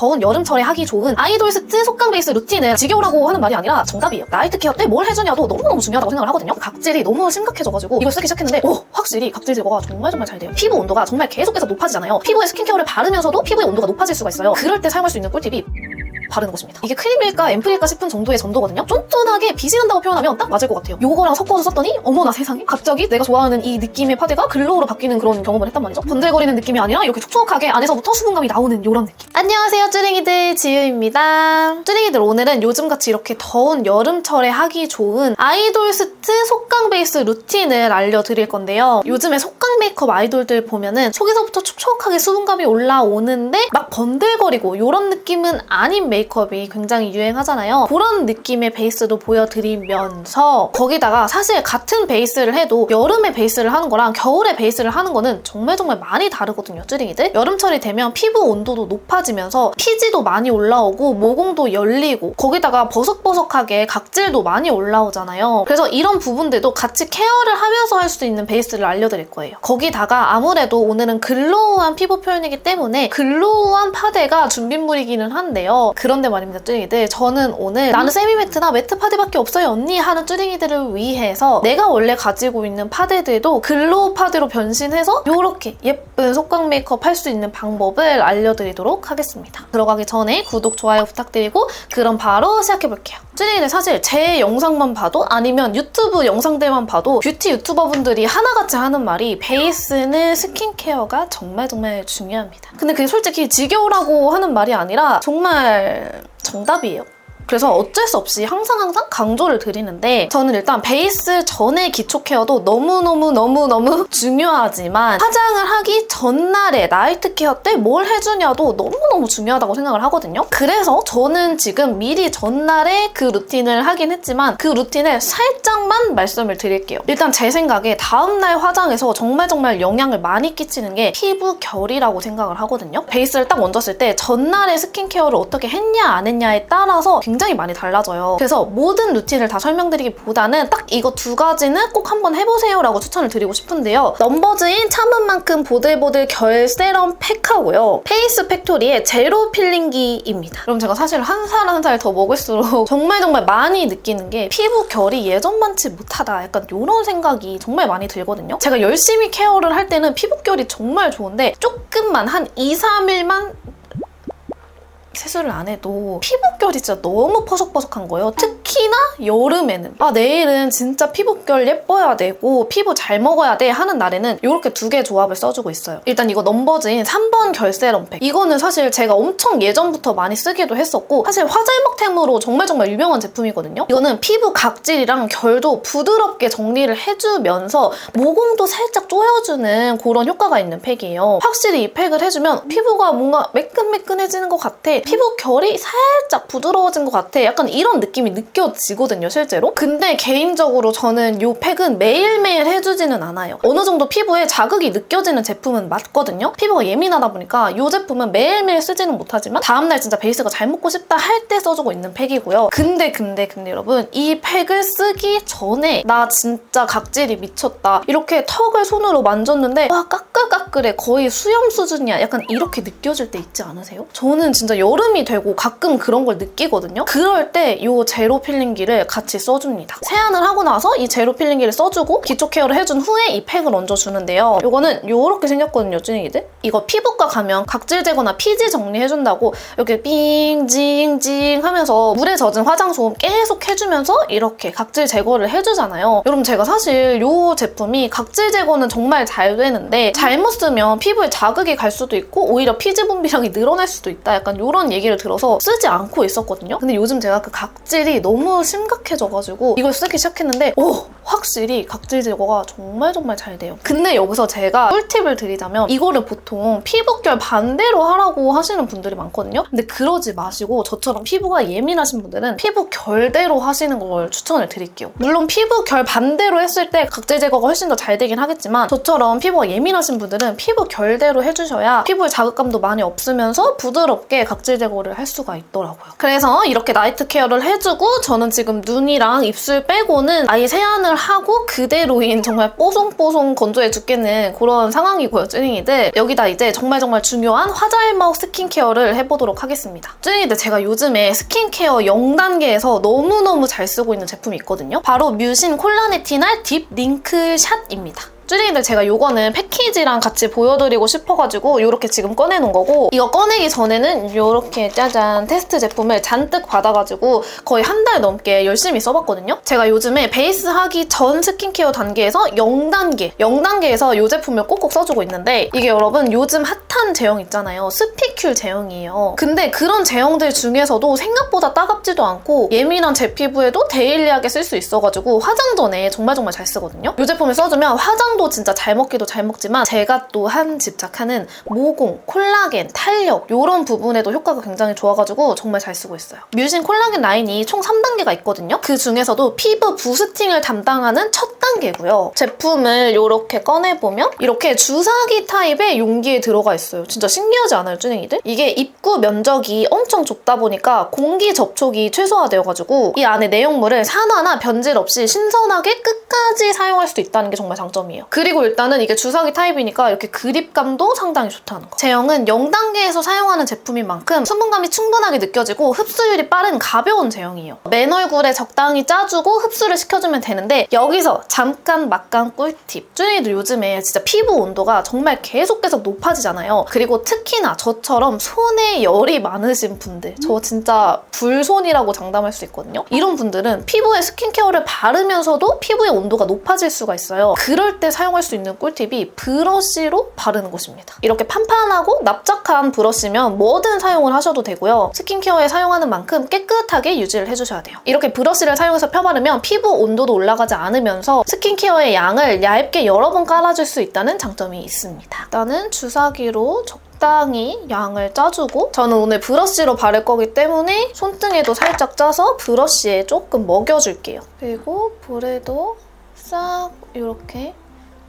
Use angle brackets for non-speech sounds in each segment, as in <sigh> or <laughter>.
더운 여름철에 하기 좋은 아이돌 스트 속강 베이스 루틴을 지겨우라고 하는 말이 아니라 정답이에요. 나이트 케어 때 뭘 해주냐도 너무너무 중요하다고 생각을 하거든요. 각질이 너무 심각해져가지고 이걸 쓰기 시작했는데 오 확실히 각질 제거가 정말 정말 잘 돼요. 피부 온도가 정말 계속해서 높아지잖아요. 피부에 스킨케어를 바르면서도 피부의 온도가 높아질 수가 있어요. 그럴 때 사용할 수 있는 꿀팁이 바르는 것입니다. 이게 크림일까 앰플일까 싶은 정도의 전도거든요. 쫀쫀하게 빛이 난다고 표현하면 딱 맞을 것 같아요. 요거랑 섞어서 썼더니 어머나 세상에 갑자기 내가 좋아하는 이 느낌의 파데가 글로우로 바뀌는 그런 경험을 했단 말이죠. 번들거리는 느낌이 아니라 이렇게 촉촉하게 안에서부터 수분감이 나오는 요런 느낌. 안녕하세요 쭈링이들 지유입니다. 쭈링이들 오늘은 요즘같이 이렇게 더운 여름철에 하기 좋은 아이돌 스트 속강 베이스 루틴을 알려드릴 건데요. 요즘에 속강 메이크업 아이돌들 보면은 속에서부터 촉촉하게 수분감이 올라오는데 막 번들거리고 요런 느낌은 아닌 메이크업 이 굉장히 유행하잖아요. 그런 느낌의 베이스도 보여드리면서 거기다가 사실 같은 베이스를 해도 여름에 베이스를 하는 거랑 겨울에 베이스를 하는 거는 정말 정말 많이 다르거든요, 쭈링이들. 여름철이 되면 피부 온도도 높아지면서 피지도 많이 올라오고 모공도 열리고 거기다가 버석버석하게 각질도 많이 올라오잖아요. 그래서 이런 부분들도 같이 케어를 하면서 할 수 있는 베이스를 알려드릴 거예요. 거기다가 아무래도 오늘은 글로우한 피부 표현이기 때문에 글로우한 파데가 준비물이기는 한데요. 그런데 말입니다, 쭈링이들. 저는 오늘 나는 세미매트나 매트 파데밖에 없어요, 언니 하는 쭈링이들을 위해서 내가 원래 가지고 있는 파데들도 글로우 파데로 변신해서 이렇게 예쁜 속광 메이크업 할 수 있는 방법을 알려드리도록 하겠습니다. 들어가기 전에 구독, 좋아요 부탁드리고 그럼 바로 시작해볼게요. 쭈링이들 사실 제 영상만 봐도 아니면 유튜브 영상들만 봐도 뷰티 유튜버분들이 하나같이 하는 말이 베이스는 스킨케어가 정말 정말 중요합니다. 근데 그게 솔직히 지겨우라고 하는 말이 아니라 정말 정답이에요. 그래서 어쩔 수 없이 항상 항상 강조를 드리는데 저는 일단 베이스 전에 기초 케어도 너무너무 너무너무 <laughs> 중요하지만 화장을 하기 전날에 나이트 케어 때 뭘 해주냐도 너무너무 중요하다고 생각을 하거든요. 그래서 저는 지금 미리 전날에 그 루틴을 하긴 했지만 그 루틴을 살짝만 말씀을 드릴게요. 일단 제 생각에 다음날 화장에서 정말 정말 영향을 많이 끼치는 게 피부 결이라고 생각을 하거든요. 베이스를 딱 얹었을 때 전날에 스킨케어를 어떻게 했냐 안 했냐에 따라서 굉장히 많이 달라져요. 그래서 모든 루틴을 다 설명드리기보다는 딱 이거 두 가지는 꼭 한번 해보세요라고 추천을 드리고 싶은데요. 넘버즈인 참은 만큼 보들보들 결 세럼 팩하고요. 페이스 팩토리의 제로 필링기입니다. 그럼 제가 사실 한 살 한 살 더 먹을수록 <laughs> 정말 정말 많이 느끼는 게 피부 결이 예전만치 못하다 약간 이런 생각이 정말 많이 들거든요. 제가 열심히 케어를 할 때는 피부 결이 정말 좋은데 조금만 한 2, 3일만 세수를 안 해도 피부결이 진짜 너무 퍼석퍼석한 거예요. 특히나 여름에는 아 내일은 진짜 피부결 예뻐야 되고 피부 잘 먹어야 돼 하는 날에는 이렇게 두 개 조합을 써주고 있어요. 일단 이거 넘버즈인 3번 결 세럼팩 이거는 사실 제가 엄청 예전부터 많이 쓰기도 했었고 사실 화잘먹템으로 정말 정말 유명한 제품이거든요. 이거는 피부 각질이랑 결도 부드럽게 정리를 해주면서 모공도 살짝 조여주는 그런 효과가 있는 팩이에요. 확실히 이 팩을 해주면 피부가 뭔가 매끈매끈해지는 것 같아. 피부 결이 살짝 부드러워진 것 같아. 약간 이런 느낌이 느껴지거든요, 실제로. 근데 개인적으로 저는 이 팩은 매일매일 해주지는 않아요. 어느 정도 피부에 자극이 느껴지는 제품은 맞거든요. 피부가 예민하다 보니까 이 제품은 매일매일 쓰지는 못하지만 다음날 진짜 베이스가 잘 먹고 싶다 할 때 써주고 있는 팩이고요. 근데 근데 근데 여러분 이 팩을 쓰기 전에 나 진짜 각질이 미쳤다. 이렇게 턱을 손으로 만졌는데 와 까끌까끌해 거의 수염 수준이야. 약간 이렇게 느껴질 때 있지 않으세요? 저는 진짜 여 름이 되고 가끔 그런 걸 느끼거든요. 그럴 때 이 제로 필링기를 같이 써줍니다. 세안을 하고 나서 이 제로 필링기를 써주고 기초 케어를 해준 후에 이 팩을 얹어주는데요. 이거는 이렇게 생겼거든요, 쭈닝이들. 이거 피부과 가면 각질 제거나 피지 정리해준다고 이렇게 삥징징 하면서 물에 젖은 화장솜 계속 해주면서 이렇게 각질 제거를 해주잖아요. 여러분 제가 사실 이 제품이 각질 제거는 정말 잘 되는데 잘못 쓰면 피부에 자극이 갈 수도 있고 오히려 피지 분비량이 늘어날 수도 있다. 약간 이런 얘기를 들어서 쓰지 않고 있었거든요. 근데 요즘 제가 그 각질이 너무 심각해져가지고 이걸 쓰기 시작했는데 오! 확실히 각질 제거가 정말 정말 잘 돼요. 근데 여기서 제가 꿀팁을 드리자면 이거를 보통 피부결 반대로 하라고 하시는 분들이 많거든요. 근데 그러지 마시고 저처럼 피부가 예민하신 분들은 피부 결대로 하시는 걸 추천을 드릴게요. 물론 피부 결 반대로 했을 때 각질 제거가 훨씬 더 잘 되긴 하겠지만 저처럼 피부가 예민하신 분들은 피부 결대로 해주셔야 피부에 자극감도 많이 없으면서 부드럽게 각질 제거를 할 수가 있더라고요. 그래서 이렇게 나이트 케어를 해주고 저는 지금 눈이랑 입술 빼고는 아예 세안을 하고 그대로인 정말 뽀송뽀송 건조해 죽겠는 그런 상황이고요, 쭈닝이들. 여기다 이제 정말 정말 중요한 화잘먹 스킨케어를 해보도록 하겠습니다. 쭈닝이들 제가 요즘에 스킨케어 0단계에서 너무너무 잘 쓰고 있는 제품이 있거든요. 바로 뮤신 콜라네티날 딥 링클 샷입니다. 쭈링이들 제가 요거는 패키지랑 같이 보여드리고 싶어가지고 이렇게 지금 꺼내놓은 거고 이거 꺼내기 전에는 이렇게 짜잔 테스트 제품을 잔뜩 받아가지고 거의 한 달 넘게 열심히 써봤거든요. 제가 요즘에 베이스 하기 전 스킨케어 단계에서 0단계, 0단계에서 이 제품을 꼭꼭 써주고 있는데 이게 여러분 요즘 핫한 제형 있잖아요. 스피큘 제형이에요. 근데 그런 제형들 중에서도 생각보다 따갑지도 않고 예민한 제 피부에도 데일리하게 쓸 수 있어가지고 화장 전에 정말 정말 잘 쓰거든요. 이 제품을 써주면 화장 도 진짜 잘 먹기도 잘 먹지만 제가 또 한 집착하는 모공, 콜라겐, 탄력 이런 부분에도 효과가 굉장히 좋아가지고 정말 잘 쓰고 있어요. 뮤신 콜라겐 라인이 총 3단계가 있거든요. 그 중에서도 피부 부스팅을 담당하는 첫 단계고요. 제품을 이렇게 꺼내보면 이렇게 주사기 타입의 용기에 들어가 있어요. 진짜 신기하지 않아요, 쭈냉이들? 이게 입구 면적이 엄청 좁다 보니까 공기 접촉이 최소화되어가지고 이 안에 내용물을 산화나 변질 없이 신선하게 끝까지 사용할 수 있다는 게 정말 장점이에요. 그리고 일단은 이게 주사기 타입이니까 이렇게 그립감도 상당히 좋다는 거. 제형은 0단계에서 사용하는 제품인 만큼 수분감이 충분하게 느껴지고 흡수율이 빠른 가벼운 제형이에요. 맨 얼굴에 적당히 짜주고 흡수를 시켜주면 되는데 여기서 잠깐 막간 꿀팁. 쭈니들 요즘에 진짜 피부 온도가 정말 계속 계속 높아지잖아요. 그리고 특히나 저처럼 손에 열이 많으신 분들 저 진짜 불손이라고 장담할 수 있거든요. 이런 분들은 피부에 스킨케어를 바르면서도 피부의 온도가 높아질 수가 있어요. 그럴 때 사용할 수 있는 꿀팁이 브러쉬로 바르는 것입니다. 이렇게 판판하고 납작한 브러쉬면 뭐든 사용을 하셔도 되고요. 스킨케어에 사용하는 만큼 깨끗하게 유지를 해주셔야 돼요. 이렇게 브러쉬를 사용해서 펴바르면 피부 온도도 올라가지 않으면서 스킨케어의 양을 얇게 여러 번 깔아줄 수 있다는 장점이 있습니다. 일단은 주사기로 적당히 양을 짜주고 저는 오늘 브러쉬로 바를 거기 때문에 손등에도 살짝 짜서 브러쉬에 조금 먹여줄게요. 그리고 볼에도 싹 이렇게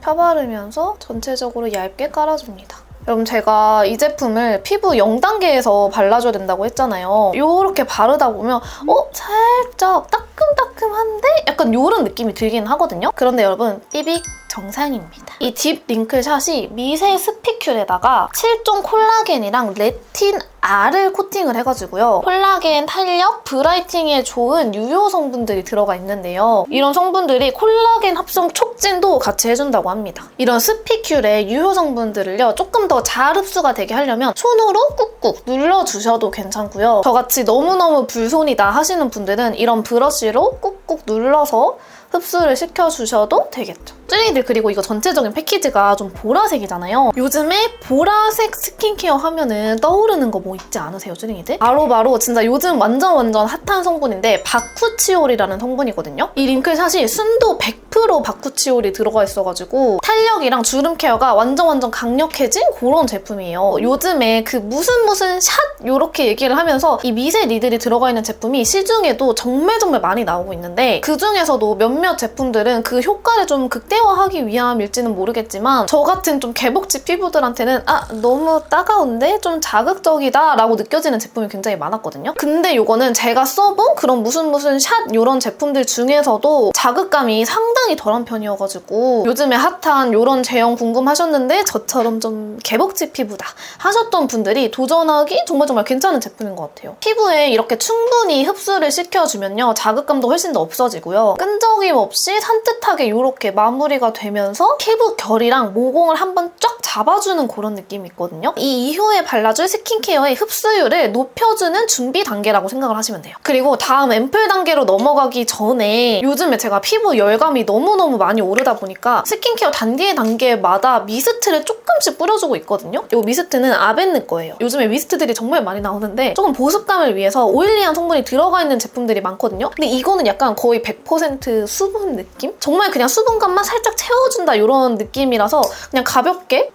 펴바르면서 전체적으로 얇게 깔아줍니다. 여러분 제가 이 제품을 피부 0단계에서 발라줘야 된다고 했잖아요. 이렇게 바르다 보면 어? 살짝 따끔따끔한데? 약간 이런 느낌이 들긴 하거든요. 그런데 여러분 삐빅 정상입니다. 이 딥 링클샷이 미세 스피큘에다가 7종 콜라겐이랑 레틴 R을 코팅을 해가지고요. 콜라겐, 탄력, 브라이팅에 좋은 유효 성분들이 들어가 있는데요. 이런 성분들이 콜라겐 합성 촉진도 같이 해준다고 합니다. 이런 스피큘의 유효 성분들을요. 조금 더 잘 흡수가 되게 하려면 손으로 꾹꾹 눌러주셔도 괜찮고요. 저같이 너무너무 불손이다 하시는 분들은 이런 브러쉬로 꾹꾹 눌러서 흡수를 시켜주셔도 되겠죠. 쭈리들 그리고 이거 전체적인 패키지가 좀 보라색이잖아요. 요즘에 보라색 스킨케어 하면은 떠오르는 거 뭐 있지 않으세요, 쭈링이들? 바로 바로 진짜 요즘 완전 완전 핫한 성분인데 바쿠치올이라는 성분이거든요. 이 링클샷이 순도 100% 바쿠치올이 들어가 있어가지고 탄력이랑 주름 케어가 완전 완전 강력해진 그런 제품이에요. 요즘에 그 무슨 무슨 샷 이렇게 얘기를 하면서 이 미세 리들이 들어가 있는 제품이 시중에도 정말 정말 많이 나오고 있는데 그 중에서도 몇몇 제품들은 그 효과를 좀 극대 화하기 위함일지는 모르겠지만 저 같은 좀 개복치 피부들한테는 아 너무 따가운데 좀 자극적이다 라고 느껴지는 제품이 굉장히 많았거든요. 근데 이거는 제가 써본 그런 무슨 무슨 샷 이런 제품들 중에서도 자극감이 상당히 덜한 편이어가지고 요즘에 핫한 이런 제형 궁금하셨는데 저처럼 좀 개복치 피부다 하셨던 분들이 도전하기 정말 정말 괜찮은 제품인 것 같아요. 피부에 이렇게 충분히 흡수를 시켜주면요. 자극감도 훨씬 더 없어지고요. 끈적임 없이 산뜻하게 이렇게 마무리가 되면서 피부 결이랑 모공을 한번 쫙 잡아주는 그런 느낌이 있거든요. 이 이후에 발라줄 스킨케어의 흡수율을 높여주는 준비 단계라고 생각을 하시면 돼요. 그리고 다음 앰플 단계로 넘어가기 전에 요즘에 제가 피부 열감이 너무너무 많이 오르다 보니까 스킨케어 단계 단계마다 미스트를 조금씩 뿌려주고 있거든요. 이 미스트는 아벤느 거예요. 요즘에 미스트들이 정말 많이 나오는데 조금 보습감을 위해서 오일리한 성분이 들어가 있는 제품들이 많거든요. 근데 이거는 약간 거의 100% 수분 느낌? 정말 그냥 수분감만 살짝 채워준다 이런 느낌이라서 그냥 가볍게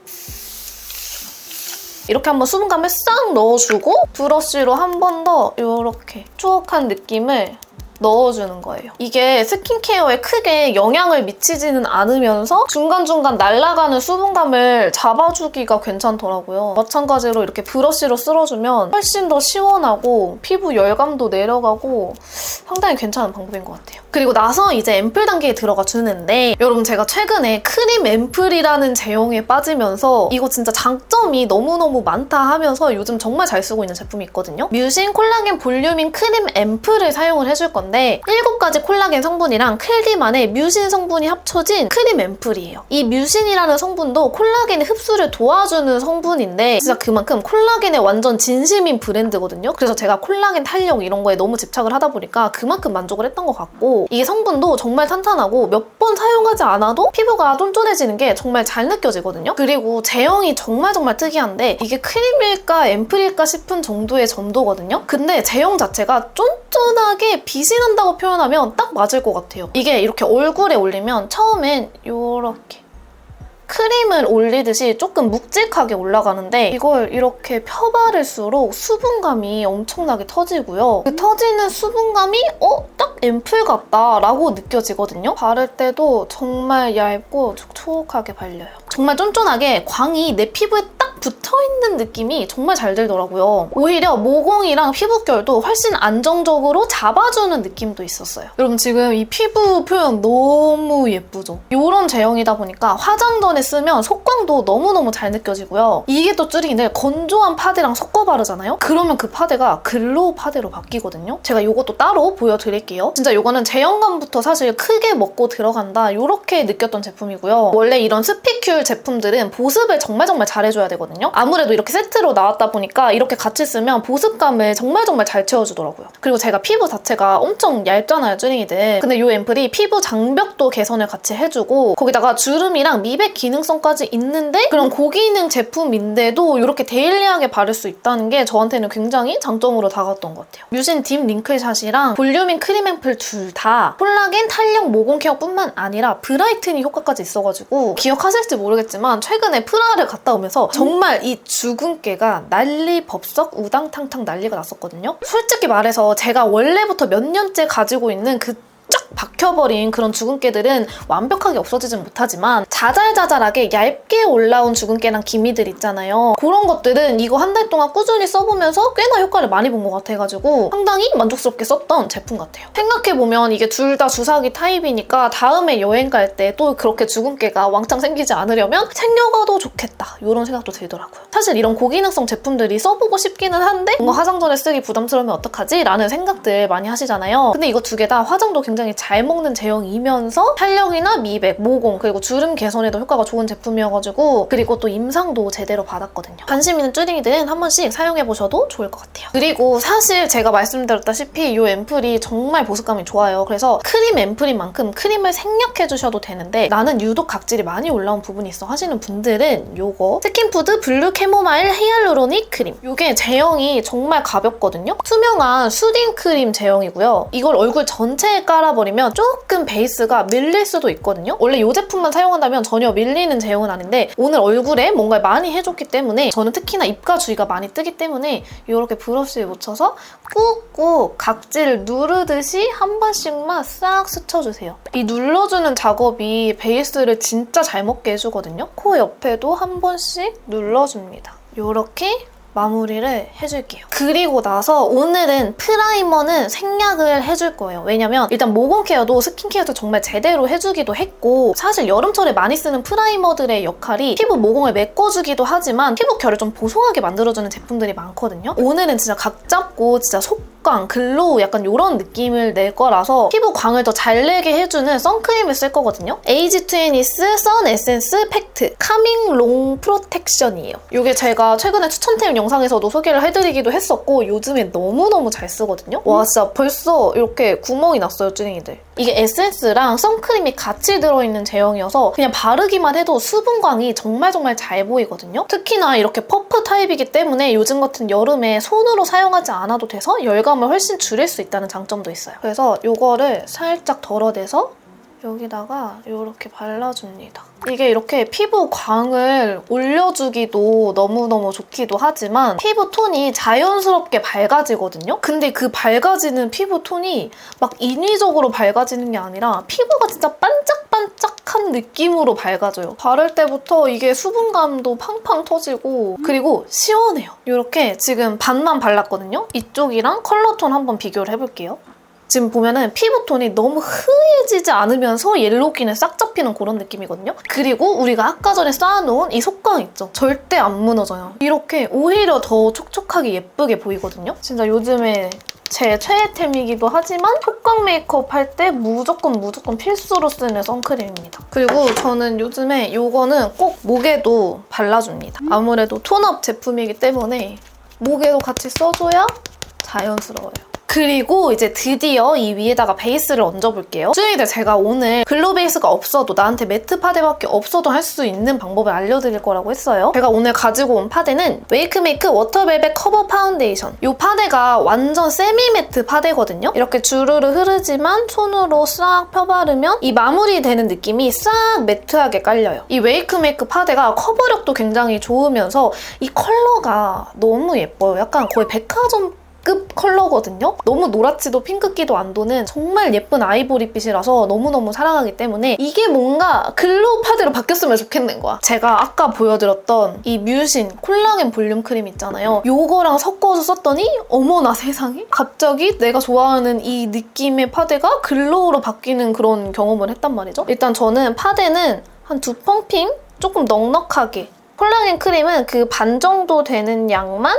이렇게 한번 수분감을 싹 넣어주고 브러쉬로 한 번 더 이렇게 추억한 느낌을 넣어주는 거예요. 이게 스킨케어에 크게 영향을 미치지는 않으면서 중간중간 날아가는 수분감을 잡아주기가 괜찮더라고요. 마찬가지로 이렇게 브러쉬로 쓸어주면 훨씬 더 시원하고 피부 열감도 내려가고 상당히 괜찮은 방법인 것 같아요. 그리고 나서 이제 앰플 단계에 들어가 주는데 여러분 제가 최근에 크림 앰플이라는 제형에 빠지면서 이거 진짜 장점이 너무너무 많다 하면서 요즘 정말 잘 쓰고 있는 제품이 있거든요. 뮤신 콜라겐 볼륨인 크림 앰플을 사용을 해줄 건데 7가지 콜라겐 성분이랑 클디만의 뮤신 성분이 합쳐진 크림 앰플이에요. 이 뮤신이라는 성분도 콜라겐의 흡수를 도와주는 성분인데 진짜 그만큼 콜라겐의 완전 진심인 브랜드거든요. 그래서 제가 콜라겐 탄력 이런 거에 너무 집착을 하다 보니까 그만큼 만족을 했던 것 같고 이게 성분도 정말 탄탄하고 몇 번 사용하지 않아도 피부가 쫀쫀해지는 게 정말 잘 느껴지거든요. 그리고 제형이 정말 정말 특이한데 이게 크림일까 앰플일까 싶은 정도의 점도거든요. 근데 제형 자체가 쫀쫀하게 빛이 난다고 표현하면 딱 맞을 것 같아요. 이게 이렇게 얼굴에 올리면 처음엔 이렇게 크림을 올리듯이 조금 묵직하게 올라가는데 이걸 이렇게 펴바를수록 수분감이 엄청나게 터지고요. 그 터지는 수분감이 어? 딱 앰플 같다 라고 느껴지거든요. 바를 때도 정말 얇고 촉촉하게 발려요. 정말 쫀쫀하게 광이 내 피부에 딱 붙어있는 느낌이 정말 잘 들더라고요. 오히려 모공이랑 피부결도 훨씬 안정적으로 잡아주는 느낌도 있었어요. 여러분 지금 이 피부 표현 너무 예쁘죠? 이런 제형이다 보니까 화장 전에 쓰면 속광도 너무너무 잘 느껴지고요. 이게 또 쭈링인데 건조한 파데랑 섞어 바르잖아요? 그러면 그 파데가 글로우 파데로 바뀌거든요. 제가 이것도 따로 보여드릴게요. 진짜 이거는 제형감부터 사실 크게 먹고 들어간다 이렇게 느꼈던 제품이고요. 원래 이런 스피큐 제품들은 보습을 정말 정말 잘해줘야 되거든요. 아무래도 이렇게 세트로 나왔다 보니까 이렇게 같이 쓰면 보습감을 정말 정말 잘 채워주더라고요. 그리고 제가 피부 자체가 엄청 얇잖아요, 쭈링이들. 근데 이 앰플이 피부 장벽도 개선을 같이 해주고 거기다가 주름이랑 미백 기능성까지 있는데 그런 고기능 제품인데도 이렇게 데일리하게 바를 수 있다는 게 저한테는 굉장히 장점으로 다가왔던 것 같아요. 뮤신 딥 링클샷이랑 볼륨인 크림 앰플 둘 다 콜라겐, 탄력, 모공 케어뿐만 아니라 브라이트닝 효과까지 있어가지고 기억하실지 모르겠지만 최근에 프라를 갔다 오면서 정말 이 주근깨가 난리 법석 우당탕탕 난리가 났었거든요. 솔직히 말해서 제가 원래부터 몇 년째 가지고 있는 그쫙 박혀버린 그런 주근깨들은 완벽하게 없어지진 못하지만 자잘자잘하게 얇게 올라온 주근깨랑 기미들 있잖아요. 그런 것들은 이거 한 달 동안 꾸준히 써보면서 꽤나 효과를 많이 본 것 같아가지고 상당히 만족스럽게 썼던 제품 같아요. 생각해보면 이게 둘 다 주사기 타입이니까 다음에 여행 갈 때 또 그렇게 주근깨가 왕창 생기지 않으려면 챙겨가도 좋겠다 이런 생각도 들더라고요. 사실 이런 고기능성 제품들이 써보고 싶기는 한데 뭔가 화장 전에 쓰기 부담스러우면 어떡하지? 라는 생각들 많이 하시잖아요. 근데 이거 두 개 다 화장도 굉장히 잘 먹는 제형이면서 탄력이나 미백, 모공 그리고 주름 개선에도 효과가 좋은 제품이어가지고 그리고 또 임상도 제대로 받았거든요. 관심 있는 쭈링이들은 한 번씩 사용해보셔도 좋을 것 같아요. 그리고 사실 제가 말씀드렸다시피 이 앰플이 정말 보습감이 좋아요. 그래서 크림 앰플인 만큼 크림을 생략해주셔도 되는데 나는 유독 각질이 많이 올라온 부분이 있어 하시는 분들은 이거 스킨푸드 블루 캐모마일 히알루로닉 크림 이게 제형이 정말 가볍거든요. 투명한 수딩 크림 제형이고요. 이걸 얼굴 전체에 깔아버리 면 조금 베이스가 밀릴 수도 있거든요. 원래 이 제품만 사용한다면 전혀 밀리는 제형은 아닌데 오늘 얼굴에 뭔가 많이 해줬기 때문에 저는 특히나 입가 주위가 많이 뜨기 때문에 이렇게 브러쉬에 묻혀서 꾹꾹 각질을 누르듯이 한 번씩만 싹 스쳐주세요. 이 눌러주는 작업이 베이스를 진짜 잘 먹게 해주거든요. 코 옆에도 한 번씩 눌러줍니다. 이렇게 마무리를 해줄게요. 그리고 나서 오늘은 프라이머는 생략을 해줄 거예요. 왜냐면 일단 모공 케어도 스킨케어도 정말 제대로 해주기도 했고 사실 여름철에 많이 쓰는 프라이머들의 역할이 피부 모공을 메꿔주기도 하지만 피부 결을 좀 보송하게 만들어주는 제품들이 많거든요. 오늘은 진짜 각 잡고 진짜 속광, 글로우 약간 이런 느낌을 낼 거라서 피부 광을 더 잘 내게 해주는 선크림을 쓸 거거든요. 에이지 트웬니스 선 에센스 팩트 카밍 롱 프로텍션이에요. 이게 제가 최근에 추천템 영 상에서도 소개를 해드리기도 했었고 요즘에 너무너무 잘 쓰거든요. 와 진짜 벌써 이렇게 구멍이 났어요, 쭈링이들. 이게 에센스랑 선크림이 같이 들어있는 제형이어서 그냥 바르기만 해도 수분광이 정말 정말 잘 보이거든요. 특히나 이렇게 퍼프 타입이기 때문에 요즘 같은 여름에 손으로 사용하지 않아도 돼서 열감을 훨씬 줄일 수 있다는 장점도 있어요. 그래서 이거를 살짝 덜어내서 여기다가 이렇게 발라줍니다. 이게 이렇게 피부 광을 올려주기도 너무너무 좋기도 하지만 피부 톤이 자연스럽게 밝아지거든요? 근데 그 밝아지는 피부 톤이 막 인위적으로 밝아지는 게 아니라 피부가 진짜 반짝반짝한 느낌으로 밝아져요. 바를 때부터 이게 수분감도 팡팡 터지고 그리고 시원해요. 이렇게 지금 반만 발랐거든요? 이쪽이랑 컬러 톤 한번 비교를 해볼게요. 지금 보면은 피부톤이 너무 흐해지지 않으면서 옐로우기는 싹 잡히는 그런 느낌이거든요. 그리고 우리가 아까 전에 쌓아놓은 이 속광 있죠? 절대 안 무너져요. 이렇게 오히려 더 촉촉하게 예쁘게 보이거든요. 진짜 요즘에 제 최애템이기도 하지만 속광 메이크업 할 때 무조건 무조건 필수로 쓰는 선크림입니다. 그리고 저는 요즘에 이거는 꼭 목에도 발라줍니다. 아무래도 톤업 제품이기 때문에 목에도 같이 써줘야 자연스러워요. 그리고 이제 드디어 이 위에다가 베이스를 얹어볼게요. 쭈이들 제가 오늘 글로 베이스가 없어도 나한테 매트 파데밖에 없어도 할 수 있는 방법을 알려드릴 거라고 했어요. 제가 오늘 가지고 온 파데는 웨이크메이크 워터벨벳 커버 파운데이션. 이 파데가 완전 세미 매트 파데거든요. 이렇게 주르르 흐르지만 손으로 싹 펴바르면 이 마무리되는 느낌이 싹 매트하게 깔려요. 이 웨이크메이크 파데가 커버력도 굉장히 좋으면서 이 컬러가 너무 예뻐요. 약간 거의 백화점 급 컬러거든요. 너무 노랗지도 핑크기도 안 도는 정말 예쁜 아이보리빛이라서 너무너무 사랑하기 때문에 이게 뭔가 글로우 파데로 바뀌었으면 좋겠는 거야. 제가 아까 보여드렸던 이 뮤신 콜라겐 볼륨 크림 있잖아요. 요거랑 섞어서 썼더니 어머나 세상에 갑자기 내가 좋아하는 이 느낌의 파데가 글로우로 바뀌는 그런 경험을 했단 말이죠. 일단 저는 파데는 한두 펑핑 조금 넉넉하게 콜라겐 크림은 그 반 정도 되는 양만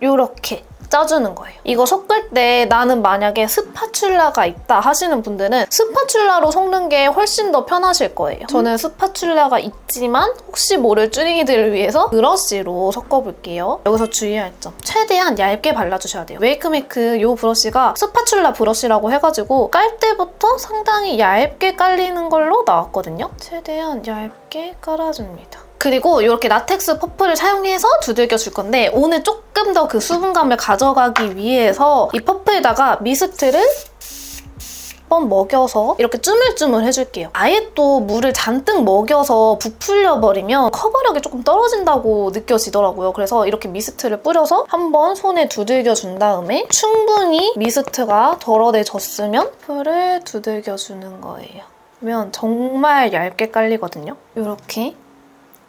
이렇게 짜주는 거예요. 이거 섞을 때 나는 만약에 스파츌라가 있다 하시는 분들은 스파츌라로 섞는 게 훨씬 더 편하실 거예요. 저는 스파츌라가 있지만 혹시 모를 쭈링이들을 위해서 브러쉬로 섞어볼게요. 여기서 주의할 점. 최대한 얇게 발라주셔야 돼요. 웨이크메이크 이 브러쉬가 스파츌라 브러쉬라고 해가지고 깔 때부터 상당히 얇게 깔리는 걸로 나왔거든요. 최대한 얇게 깔아줍니다. 그리고 이렇게 라텍스 퍼프를 사용해서 두들겨 줄 건데 오늘 조금 더 그 수분감을 가져가기 위해서 이 퍼프에다가 미스트를 한번 먹여서 이렇게 쭈물쭈물 해줄게요. 아예 또 물을 잔뜩 먹여서 부풀려 버리면 커버력이 조금 떨어진다고 느껴지더라고요. 그래서 이렇게 미스트를 뿌려서 한번 손에 두들겨 준 다음에 충분히 미스트가 덜어내졌으면 풀을 두들겨 주는 거예요. 그러면 정말 얇게 깔리거든요. 이렇게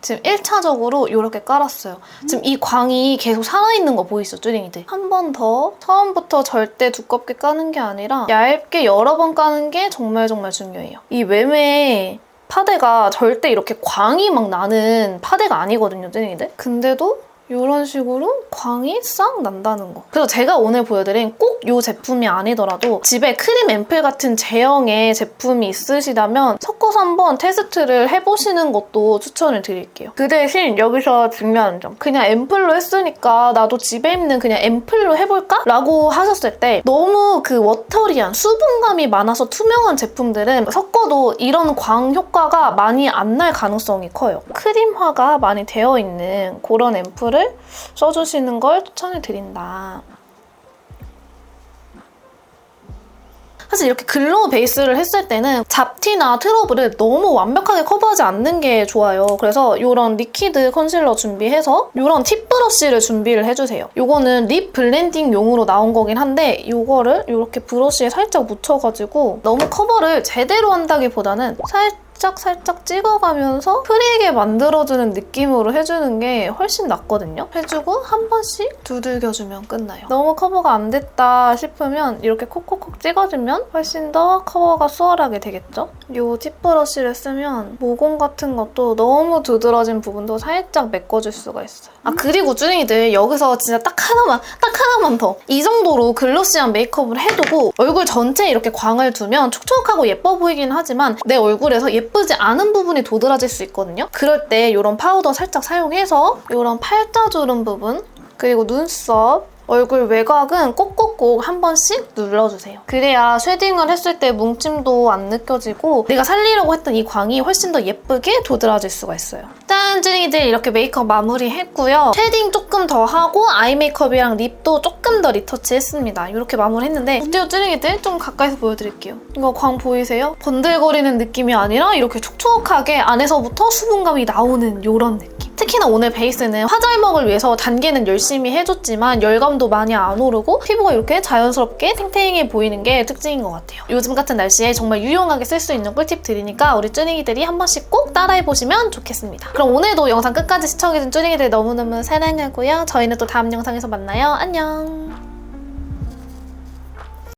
지금 1차적으로 이렇게 깔았어요. 지금 이 광이 계속 살아있는 거 보이시죠, 쭈링이들? 한 번 더 처음부터 절대 두껍게 까는 게 아니라 얇게 여러 번 까는 게 정말 정말 중요해요. 이 외메 파데가 절대 이렇게 광이 막 나는 파데가 아니거든요, 쭈링이들? 근데도 이런 식으로 광이 싹 난다는 거. 그래서 제가 오늘 보여드린 꼭 이 제품이 아니더라도 집에 크림 앰플 같은 제형의 제품이 있으시다면 섞어서 한번 테스트를 해보시는 것도 추천을 드릴게요. 그 대신 여기서 중요한 점. 그냥 앰플로 했으니까 나도 집에 있는 그냥 앰플로 해볼까? 라고 하셨을 때 너무 그 워터리한 수분감이 많아서 투명한 제품들은 섞어도 이런 광 효과가 많이 안 날 가능성이 커요. 크림화가 많이 되어 있는 그런 앰플을 써주시는 걸 추천을 드린다. 사실 이렇게 글로우 베이스를 했을 때는 잡티나 트러블을 너무 완벽하게 커버하지 않는 게 좋아요. 그래서 이런 리퀴드 컨실러 준비해서 이런 팁 브러쉬를 준비를 해주세요. 이거는 립 블렌딩용으로 나온 거긴 한데 이거를 이렇게 브러쉬에 살짝 묻혀가지고 너무 커버를 제대로 한다기보다는 살짝 살짝 살짝 찍어가면서 프리하게 만들어주는 느낌으로 해주는 게 훨씬 낫거든요. 해주고 한 번씩 두들겨주면 끝나요. 너무 커버가 안 됐다 싶으면 이렇게 콕콕콕 찍어주면 훨씬 더 커버가 수월하게 되겠죠? 이 팁 브러쉬를 쓰면 모공 같은 것도 너무 두드러진 부분도 살짝 메꿔줄 수가 있어요. 아 그리고 쭈링이들 여기서 진짜 딱 하나만 딱 하나만 더 이 정도로 글로시한 메이크업을 해두고 얼굴 전체에 이렇게 광을 두면 촉촉하고 예뻐 보이긴 하지만 내 얼굴에서 예쁘지 않은 부분이 도드라질 수 있거든요. 그럴 때 이런 파우더 살짝 사용해서 이런 팔자주름 부분 그리고 눈썹 얼굴 외곽은 꼭꼭꼭 한 번씩 눌러주세요. 그래야 쉐딩을 했을 때 뭉침도 안 느껴지고 내가 살리려고 했던 이 광이 훨씬 더 예쁘게 도드라질 수가 있어요. 짠! 찌링이들 이렇게 메이크업 마무리했고요. 쉐딩 조금 더 하고 아이 메이크업이랑 립도 조금 조금 더 리터치했습니다. 이렇게 마무리했는데 스튜디오 찌르기들 좀 가까이서 보여드릴게요. 이거 광 보이세요? 번들거리는 느낌이 아니라 이렇게 촉촉하게 안에서부터 수분감이 나오는 이런 느낌. 특히나 오늘 베이스는 화잘먹을 위해서 단계는 열심히 해줬지만 열감도 많이 안 오르고 피부가 이렇게 자연스럽게 탱탱해 보이는 게 특징인 것 같아요. 요즘 같은 날씨에 정말 유용하게 쓸 수 있는 꿀팁 드리니까 우리 쭈닝이들이 한 번씩 꼭 따라해보시면 좋겠습니다. 그럼 오늘도 영상 끝까지 시청해준 쭈닝이들 너무너무 사랑하고요. 저희는 또 다음 영상에서 만나요. 안녕!